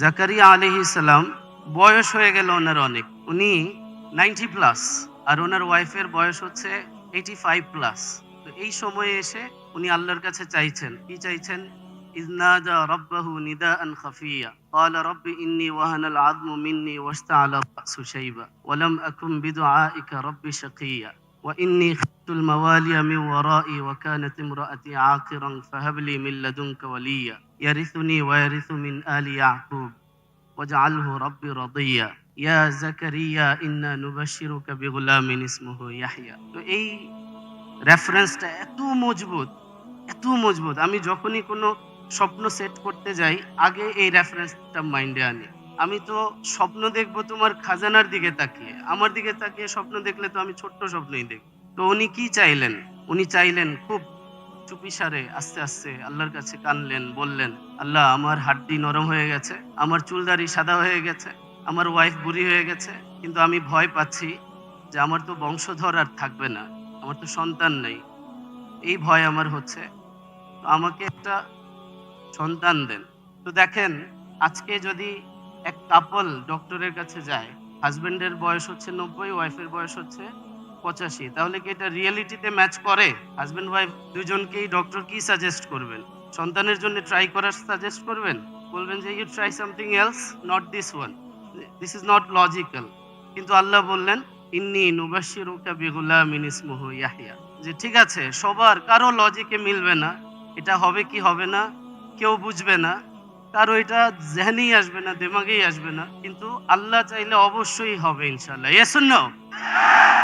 জাকারিয়া আলহি সালাম বয়স হয়ে গেল ওনার অনেক উনি নাইনটি প্লাস আর ওনার ওয়াইফের বয়স হচ্ছে এইটি ফাইভ প্লাস তো এই সময়ে এসে উনি আল্লাহর কাছে চাইছেন কি চাইছেন ইজনাদা রব্বাহু নিদাআন খাফিয়া قال رب إني وهن العظم مني واشتعل الرأس شيبا ولم أكن بدعائك رب شقيا وإني خفت الموالي من ورائي وكانت امرأتي عاقرا فهب لي من لدنك وليا يرثني ويرث من آل يعقوب واجعله ربي رضيا يا زكريا إنا نبشرك بغلام اسمه يحيى তো এই রেফারেন্সটা এত মজবুত এত মজবুত আমি যখনই কোনো স্বপ্ন সেট করতে যাই আগে এই রেফারেন্সটা মাইন্ডে আনি আমি তো স্বপ্ন দেখবো তোমার খাজানার দিকে তাকিয়ে আমার দিকে তাকিয়ে স্বপ্ন দেখলে তো আমি ছোট্ট স্বপ্নই দেখব তো উনি কি চাইলেন উনি চাইলেন খুব চুপিসারে আস্তে আস্তে আল্লাহর কাছে কানলেন, বললেন, আল্লাহ, আমার হাড্ডি নরম হয়ে গেছে, আমার চুলদারি সাদা হয়ে গেছে, আমার ওয়াইফ বুড়ি হয়ে গেছে, কিন্তু আমি ভয় পাচ্ছি যে আমার তো বংশধর আর থাকবে না, আমার তো সন্তান নেই। এই ভয় আমার হচ্ছে। তো আমাকে একটা সন্তান দেন। তো দেখেন, আজকে যদি এক কাপল ডক্টরের কাছে যায় হাজবেন্ডের বয়স হচ্ছে নব্বই ওয়াইফের বয়স হচ্ছে পঁচাশি, তাহলে কি এটা রিয়েলিটিতে ম্যাচ করে? হাজবেন্ড ওয়াইফ দুজনকেই ডক্টর কি সাজেস্ট করবেন? সন্তানের জন্য ট্রাই করার সাজেস্ট করবেন? বলবেন যে you try something else not this one this is not logical কিন্তু আল্লাহ বললেন, ইন্নি নুবাশিরুকা বিগুলামিন ইসমুহু ইয়াহিয়া। যে ঠিক আছে, সবার কারও লজিকে মিলবে না। এটা হবে কি হবে না, কেউ বুঝবে না। কারও এটা জেহনেই আসবে না, দিমাগেই আসবে না। কিন্তু আল্লাহ চাইলে অবশ্যই হবে ইনশাল্লাহ ইয়েস নো